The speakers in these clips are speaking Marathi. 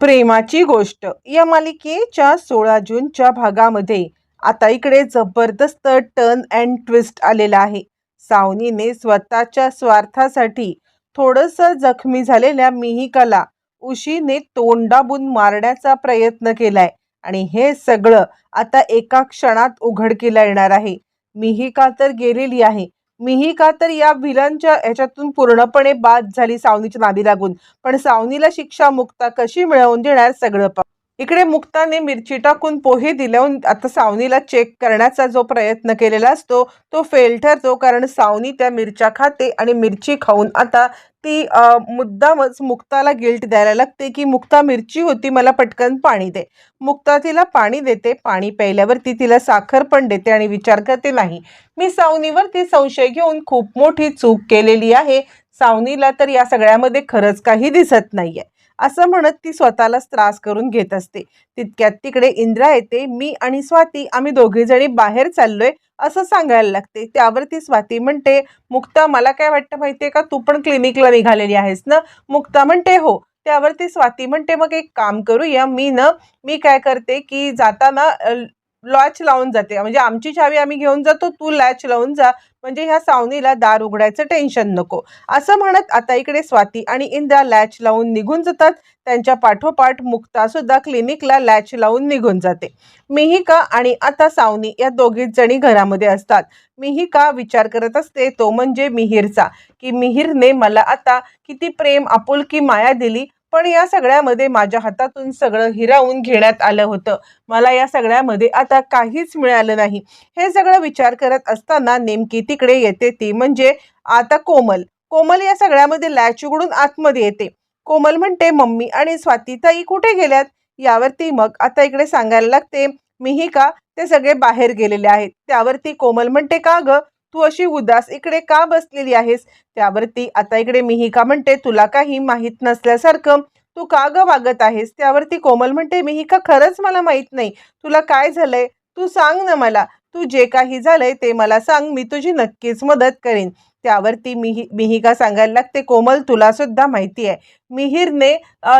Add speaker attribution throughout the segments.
Speaker 1: प्रेमाची गोष्ट. या मालिकेच्या सोळा जूनच्या भागामध्ये आता इकडे जबरदस्त टर्न अँड ट्विस्ट आलेला आहे. सावनीने स्वतःच्या स्वार्थासाठी थोडंसं जखमी झालेल्या मिहिकाला उशीने तोंडाबून मारण्याचा प्रयत्न केलाय आणि हे सगळं आता एका क्षणात उघडकीला येणार आहे. मिहिका तर गेलेली आहे मीही का तर या विलनच्या ह्याच्यातून पूर्णपणे बाद झाली सावनीच्या नादी लागून. पण सावनीला शिक्षा मुक्ता कशी मिळवून देणार सगळं पा इकडे मुक्ताने मिरची टाकून पोहे दिल्याहून आता सावनीला चेक करण्याचा जो प्रयत्न केलेला असतो तो फेल ठरतो. कारण सावनी त्या मिरच्या खाते आणि मिरची खाऊन आता ती मुद्दामच मुक्ताला गिल्ट द्यायला लागते की मुक्ता मिरची होती मला पटकन पाणी दे. मुक्ता तिला पाणी देते पाणी प्यायल्यावरती तिला साखर पण देते आणि विचार करते नाही मी सावनीवरती संशय घेऊन खूप मोठी चूक केलेली आहे. सावनीला तर या सगळ्यामध्ये खरंच काही दिसत नाही आहे असं म्हणत ती स्वतःलाच त्रास करून घेत असते. तितक्यात तिकडे इंद्रा येते मी आणि स्वाती आम्ही दोघेजणी बाहेर चाललोय असं सांगायला लागते. त्यावरती स्वाती म्हणते मुक्ता मला काय वाटतं माहितीये का? तू पण क्लिनिकला निघालेली आहेस ना? मुक्ता म्हणते हो. त्यावरती स्वाती म्हणते मग एक काम करूया मी ना मी काय करते की जाताना लॉच लावून जाते. म्हणजे आमची चावी आम्ही घेऊन जातो तू लॅच लावून जा. म्हणजे ह्या सावनीला दार उघडायचं टेन्शन नको. असं म्हणत आता इकडे स्वाती आणि इंद्रा लॅच लावून निघून जातात. त्यांच्या पाठोपाठ मुक्ता सुद्धा क्लिनिकला लॅच लावून निघून जाते. मिहिका आणि आता सावनी या दोघीच जणी घरामध्ये असतात. मिहिका विचार करत असते तो म्हणजे मिहीरचा. की मिहीरने मला आता किती प्रेम आपुलकी माया दिली. पण या सगळ्यामध्ये माझ्या हातातून सगळं हिरावून घेण्यात आलं होतं. मला या सगळ्यामध्ये आता काहीच मिळालं नाही. हे सगळं विचार करत असताना नेमकी तिकडे येते ती म्हणजे आता कोमल. कोमल या सगळ्यामध्ये लॅच उघडून आतमध्ये येते. कोमल म्हणते मम्मी आणि स्वातीताई कुठे गेल्यात? यावरती मग आता इकडे सांगायला लागते मीही का? ते सगळे बाहेर गेलेले आहेत. त्यावरती कोमल म्हणते का ग? तू अशी उदास इकडे का बसलेली आहेस? त्यावरती आता इकडे मिहिका म्हणते? तुला काही माहीत नसल्यासारखं तू का ग वागत आहेस? त्यावरती कोमल म्हणते मिहिका खरंच मला माहीत नाही? तुला काय झालंय? तू सांग ना मला. तू जे काही झालंय ते मला सांग. मी तुझी नक्कीच मदत करेन. त्यावरती मिहि मिहिका सांगायला लागते कोमल तुला सुद्धा माहिती आहे. मिहीरने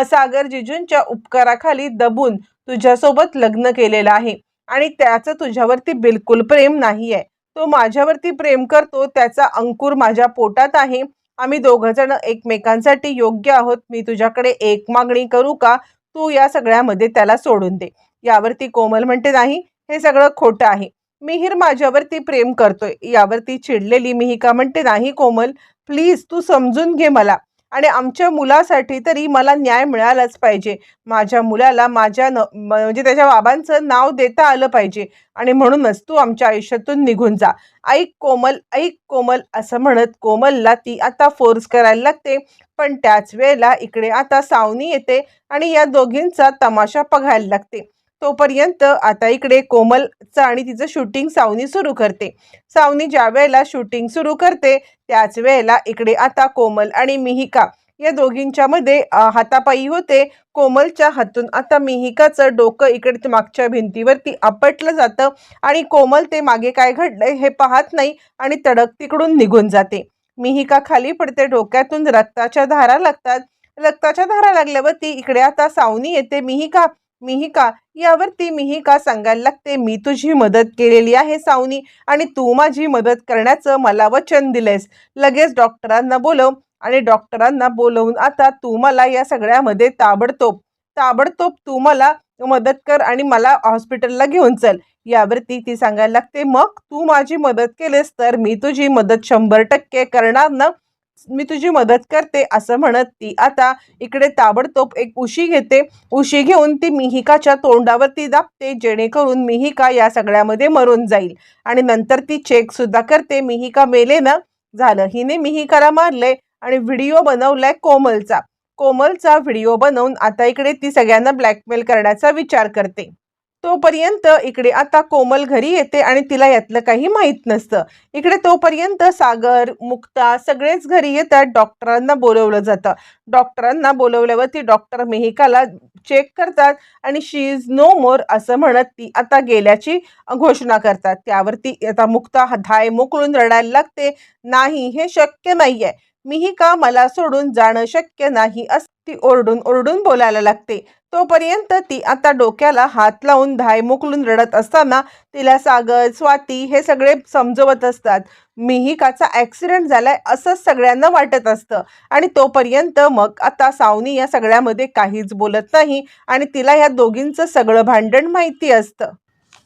Speaker 1: सागर जिजूंच्या उपकाराखाली दबून तुझ्यासोबत लग्न केलेलं आहे आणि त्याचं तुझ्यावरती बिलकुल प्रेम नाही आहे तो माझ्यावरती प्रेम करतो त्याचा अंकुर माझ्या पोटात आहे. आम्ही दोघंजण एकमेकांसाठी योग्य आहोत. मी तुझ्याकडे एक मागणी करू का? तू या सगळ्यामध्ये त्याला सोडून दे. यावरती कोमल म्हणते नाही हे सगळं खोटं आहे. मिहीर माझ्यावरती प्रेम करतोय. यावरती चिडलेली मिहिका म्हणते नाही कोमल प्लीज तू समजून घे मला. आणि आमच्या मुलासाठी तरी मला न्याय मिळालाच पाहिजे. माझ्या मुलाला माझ्या न म्हणजे त्याच्या बाबांचं नाव देता आलं पाहिजे. आणि म्हणूनच तू आमच्या आयुष्यातून निघून जा. ऐक कोमल ऐक कोमल असं म्हणत कोमलला ती आता फोर्स करायला लागते. पण त्याच वेळेला इकडे आता सावनी येते आणि या दोघींचा तमाशा बघायला लागते. तोपर्यंत आता इकडे कोमलचं आणि तिचं शूटिंग सावनी सुरू करते. सावनी ज्या वेळेला शूटिंग सुरू करते त्याच वेळेला इकडे आता कोमल आणि मिहिका या दोघींच्या मध्ये हातापायी होते. कोमलच्या हातून आता मिहिकाचं डोकं इकडे मागच्या भिंतीवरती आपटलं जातं आणि कोमल ते मागे काय घडलंय हे पाहत नाही आणि तडक तिकडून निघून जाते. मिहिका खाली पडते डोक्यातून रक्ताच्या धारा लागतात. रक्ताच्या धारा लागल्यावरती इकडे आता सावनी येते. मिहिका मिहिका यावरती मिहिका सांगायला लागते मी तुझी मदत केलेली आहे सावनी आणि तू माझी मदत करण्याचं मला वचन दिलेस लगेच डॉक्टरांना बोलव आणि डॉक्टरांना बोलवून आता तू मला या सगळ्यामध्ये ताबडतोब ताबडतोब तू मला मदत कर आणि मला हॉस्पिटलला घेऊन चल. यावरती ती सांगायला लागते मग तू माझी मदत केलीस तर मी तुझी मदत शंभर टक्के करणार ना? मी तुझी मदत करते असं म्हणत ती. आता इकडे ताबडतोब एक उशी घेते. उशी घेऊन ती मिहिकाच्या तोंडावरती दाबते जेणेकरून मिहिका या सगळ्यामध्ये मरून जाईल. आणि नंतर ती चेक सुद्धा करते. मिहिका मेले ना झालं. हिने मिहिकाला मारलंय आणि व्हिडिओ बनवलाय कोमलचा. कोमलचा व्हिडिओ बनवून आता इकडे ती सगळ्यांना ब्लॅकमेल करण्याचा विचार करते. तोपर्यंत इकडे आता कोमल घरी येते आणि तिला यातलं काही माहीत नसतं. इकडे तोपर्यंत सागर मुक्ता सगळेच घरी येतात. डॉक्टरांना बोलवलं जातं. डॉक्टरांना बोलवल्यावरती डॉक्टर मेहिकाला चेक करतात आणि शी इज नो मोर असं म्हणत ती आता गेल्याची घोषणा करतात. त्यावरती आता मुक्ता धाय मोकळून रडायला लागते. नाही हे शक्य नाही आहे मिहिका मला सोडून जाणं शक्य नाही अस ती ओरडून ओरडून बोलायला लागते. तोपर्यंत ती आता डोक्याला हात लावून धाय मोकलून रडत असताना तिला सागर स्वाती हे सगळे समजवत असतात. मिहिकाचा ॲक्सिडेंट झालाय असंच सगळ्यांना वाटत असतं. आणि तोपर्यंत मग आता सावनी या सगळ्यामध्ये काहीच बोलत नाही आणि तिला या दोघींचं सगळं भांडण माहिती असतं.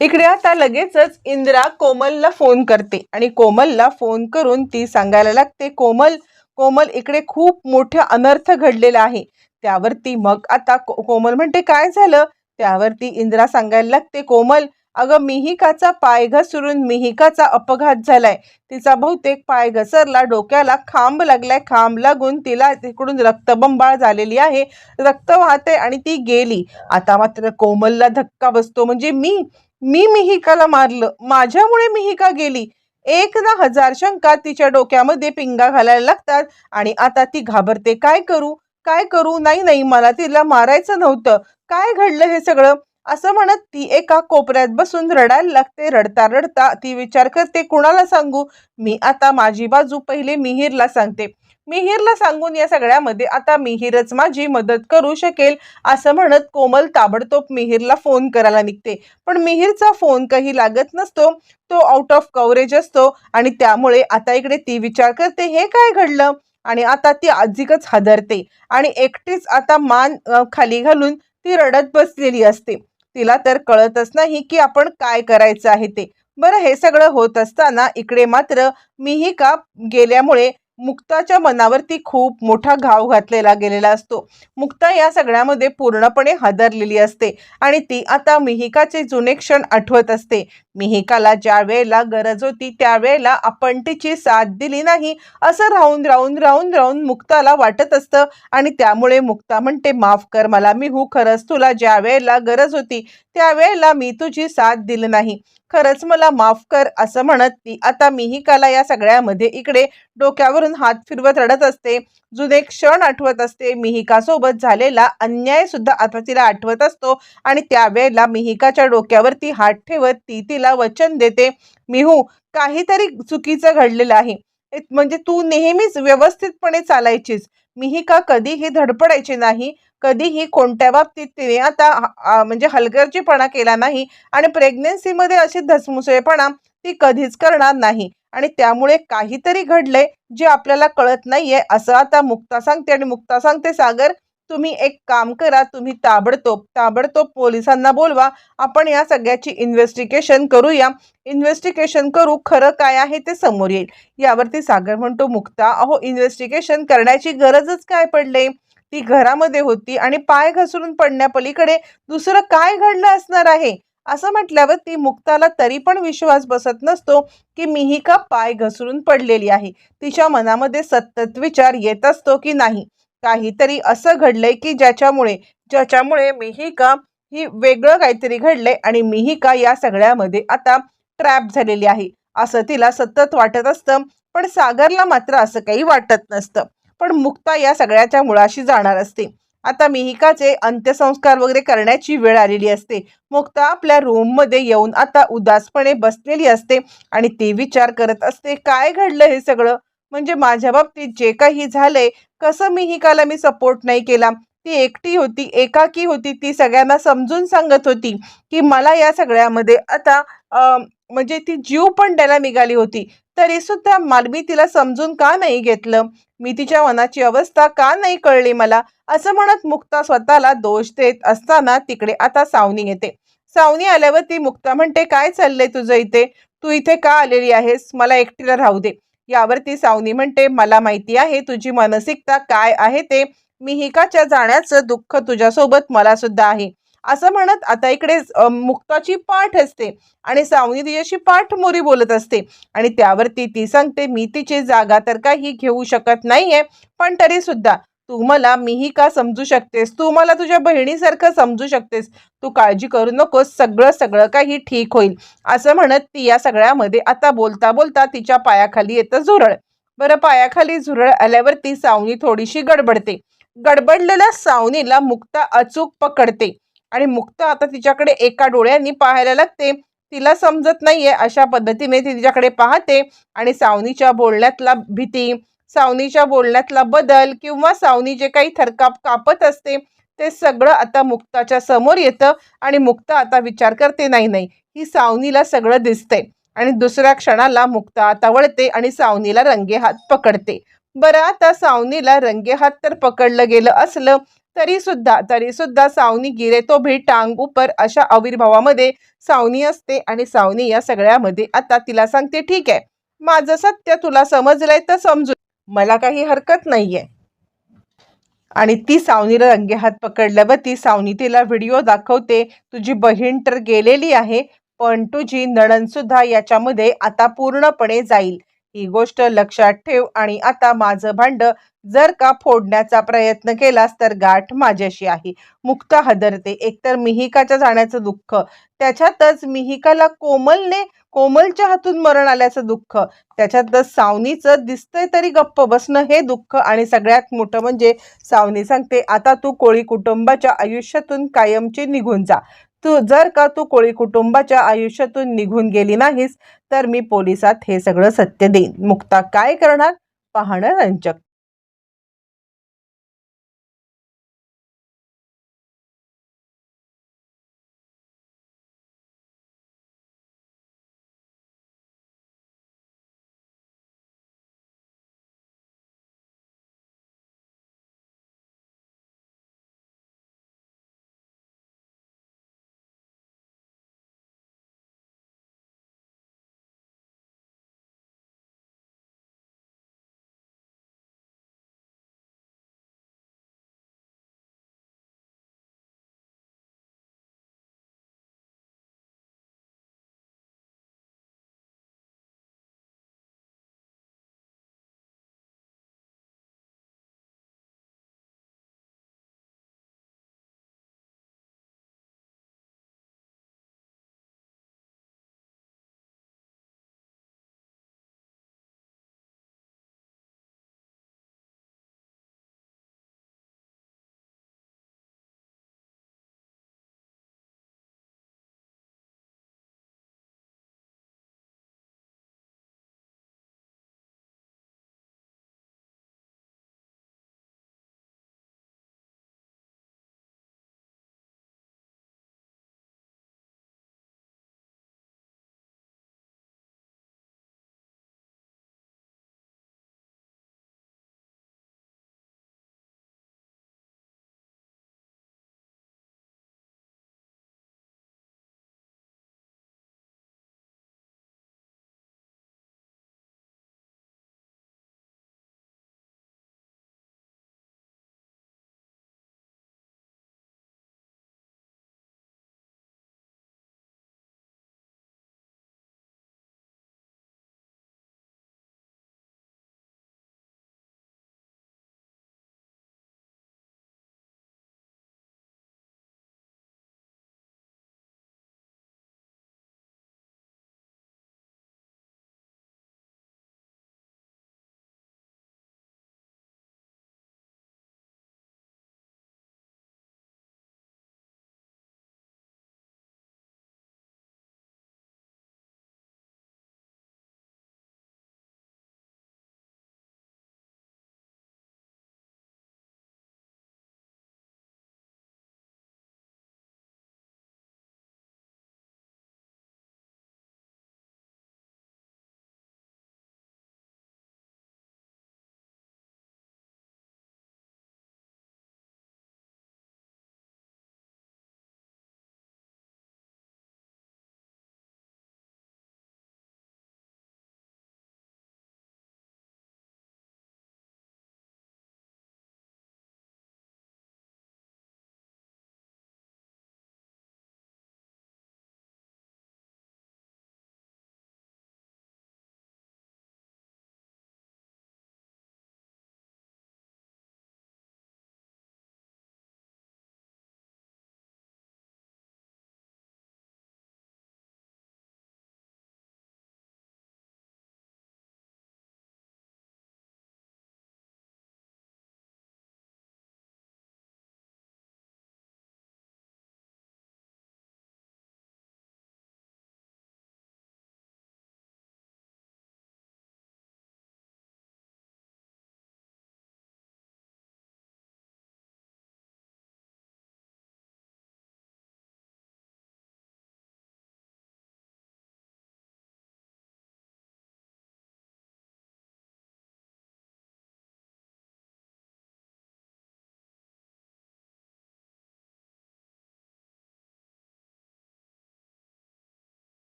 Speaker 1: इकडे आता लगेचच इंदिरा कोमलला फोन करते आणि कोमलला फोन करून ती सांगायला लागते कोमल कोमल इकडे खूप मोठा अनर्थ घडलेला आहे. त्यावरती मग आता को- कोमल म्हणते काय झालं? त्यावरती इंदिरा सांगायला लागते कोमल अगं मिहिकाचा पाय घसरून मिहिकाचा अपघात झालाय. तिचा बहुतेक पाय घसरला डोक्याला खांब लागलाय. खांब लागून तिला तिकडून रक्तबंबाळ झालेली आहे. रक्त वाहते आणि ती गेली. आता मात्र कोमलला धक्का बसतो. म्हणजे मी मी मिहिकाला मारलं. माझ्यामुळे मिहिका गेली. एक ना हजार शंका तिच्या डोक्यामध्ये पिंगा घालायला लागतात. आणि आता ती घाबरते काय करू? काय करू? नाही नाही मला तिला मारायचं नव्हतं. काय घडलं हे सगळं? असं म्हणत ती एका कोपऱ्यात बसून रडायला लागते. रडता रडता ती विचार करते कुणाला सांगू? मी आता माझी बाजू पहिले मिहीरला सांगते. मिहीरला सांगून या सगळ्यामध्ये आता मिहीरच माझी मदत करू शकेल असं म्हणत कोमल ताबडतोब मिहीरला फोन करायला निघते. पण मिहीरचा फोन काही लागत नसतो. तो आउट ऑफ कव्हरेज असतो आणि त्यामुळे आता इकडे ती विचार करते हे काय घडलं? आणि आता ती अधिकच हादरते आणि एकटीच आता मान खाली घालून ती रडत बसलेली असते. तिला तर कळतच नाही की आपण काय करायचं आहे ते. बरं हे सगळं होत असताना इकडे मात्र मिहिका गेल्यामुळे मुक्ताच्या मनावरती खूप मोठा घाव घातलेला गेलेला असतो. मुक्ता या सगळ्यामध्ये पूर्णपणे हादरलेली असते आणि ती आता मिहिकाचे जुने क्षण आठवत असते. मिहिकाला ज्या वेळेला गरज होती त्यावेळेला आपण तिची साथ दिली नाही असं राहून राहून राहून राहून मुक्ताला वाटत असतं आणि त्यामुळे मुक्ता म्हणते माफ कर मला मी हू खरंच तुला ज्या वेळेला गरज होती त्यावेळेला मी तुझी साथ दिली नाही. खरंच मला माफ कर असं म्हणत ती. आता मिहिकाला या सगळ्यामध्ये इकडे डोक्यावरून हात फिरवत रडत असते. जुने क्षण आठवत असते. मिहिकासोबत झालेला अन्याय सुद्धा आता तिला आठवत असतो आणि त्यावेळेला मिहिकाच्या डोक्यावरती हात ठेवत ती तिला वचन देते मिहू काहीतरी चुकीचं घडलेलं आहे. म्हणजे तू नेहमीच व्यवस्थितपणे चालायचीस. मिहिका कधीही धडपडायची नाही. कधीही कोणत्या बाबतीत तिने आता म्हणजे हलगर्जीपणा केला नाही आणि प्रेग्नेन्सीमध्ये अशी धसमुसळेपणा ती कधीच करणार नाही. आणि त्यामुळे काहीतरी घडलंय जे आपल्याला कळत नाहीये असं आता मुक्ता सांगते आणि मुक्ता सांगते सागर तुम्ही एक काम करा तुम्ही ताबडतोब ताबडतोब पोलिसांना बोलवा. आपण या सगळ्याची इन्व्हेस्टिगेशन करूया. इन्व्हेस्टिगेशन करू खरं काय आहे ते समोर येईल. यावरती सागर म्हणतो मुक्ता अहो इन्व्हेस्टिगेशन करण्याची गरजच काय पडले? ती घरामध्ये होती आणि पाय घसरून पडण्यापलीकडे दुसरं काय घडलं असणार आहे? असं म्हटल्यावर ती मुक्ताला तरी पण विश्वास बसत नसतो की मिहिका पाय घसरून पडलेली आहे. तिच्या मनामध्ये सतत विचार येत असतो की नाही? काहीतरी असं घडलंय की ज्याच्यामुळे ज्याच्यामुळे मिहिका ही वेगळं काहीतरी घडलंय आणि मिहिका या सगळ्यामध्ये आता ट्रॅप झालेली आहे? असं तिला सतत वाटत असतं पण सागरला मात्र असं काही वाटत नसतं. पण मुक्ता या सगळ्याच्या मुळाशी जाणार असते. आता मिहिकाचे अंत्यसंस्कार वगैरे करण्याची वेळ आलेली असते. मुक्ता आपल्या रूममध्ये येऊन आता उदासपणे बसलेली असते आणि ती विचार करत असते काय घडलं हे सगळं? म्हणजे माझ्या बाबतीत जे काही झालंय कसं मिहिकाला मी सपोर्ट नाही केला? ती एकटी होती एकाकी होती ती सगळ्यांना समजून सांगत होती की मला या सगळ्यामध्ये आता म्हणजे ती जीव पण द्यायला निघाली होती. तरी सुद्धा मालवी तिला समजून का नाही घेतलं? मी तिच्या मनाची अवस्था का नाही कळली मला? असं म्हणत मुक्ता स्वतःला दोष देत असताना तिकडे आता सावनी येते. सावनी आल्यावर ती मुक्ता म्हणते काय चाललंय तुझं इथे? तू इथे का आलेली आहेस? मला एकटीला राहू दे. यावरती सावनी म्हणते मला माहिती आहे तुझी मानसिकता काय आहे ते. मिहिकाच्या जाण्याचं दुःख तुझ्यासोबत मला सुद्धा आहे. असं म्हणत आता इकडे मुक्ताची पाठ असते आणि सावनी तिच्याशी पाठमोरी बोलत असते. आणि त्यावरती ती सांगते मी तिची जागा तर काही घेऊ शकत नाहीये पण तरी सुद्धा तू मला मीही का समजू शकतेस? तू मला तुझ्या बहिणीसारखं समजू शकतेस? तू काळजी करू नकोस सगळं सगळं काही ठीक होईल. असं म्हणत ती या सगळ्यामध्ये आता बोलता बोलता तिच्या पायाखाली येतं झुरळ. बरं पायाखाली झुरळ आल्यावर ती सावनी थोडीशी गडबडते. गडबडलेल्या सावनीला मुक्ता अचूक पकडते. आणि मुक्त आता तिच्याकडे एका डोळ्यांनी पाहायला लागते. तिला समजत नाहीये अशा पद्धतीने ती तिच्याकडे पाहते आणि सावनीच्या बोलण्यातला भीती सावनीच्या बोलण्यातला बदल किंवा सावनी जे काही थरकाप कापत असते ते सगळं आता मुक्ताच्या समोर येतं आणि मुक्ता आता विचार करते नाही नाही ही सावनीला सगळं दिसतंय. आणि दुसऱ्या क्षणाला मुक्ता आता वळते आणि सावनीला रंगेहात पकडते. बरं आता सावनीला रंगेहात तर पकडलं गेलं असलं तरी सुद्धा तरी सुद्धा सावनी गिरे तो भी टांग उपर अशा आविर्भावामध्ये सावनी असते आणि सावनी या सगळ्यामध्ये आता तिला सांगते ठीक आहे माझं सत्य तुला समजलंय तर समजू मला काही हरकत नाहीये. आणि ती सावनीला रंगेहात पकडल्यावर ती सावनी तिला व्हिडिओ दाखवते तुझी बहीण तर गेलेली आहे पण तुझी नणन सुद्धा याच्यामध्ये आता पूर्णपणे जाईल. ही गोष्ट लक्षात ठेव आणि आता माझं भांड जर का फोडण्याचा प्रयत्न केलास तर गाठ माझ्याशी आहे. मुक्ता हदरते. एकतर मिहिकाच्या जाण्याचं दुःख. त्याच्यातच मिहिकाला कोमलने कोमलच्या हातून मरण आल्याचं दुःख. त्याच्यातच सावनीचं दिसतंय तरी गप्प बसणं हे दुःख आणि सगळ्यात मोठं म्हणजे सावनी सांगते आता तू कोळी कुटुंबाच्या आयुष्यातून कायमची निघून जा. तू जर का तू कोळी कुटुंबाच्या आयुष्यातून निघून गेली नाहीस तर मी पोलिसात हे सगळं सत्य देईन. मुक्ता काय करणार? पाहणं रंजक.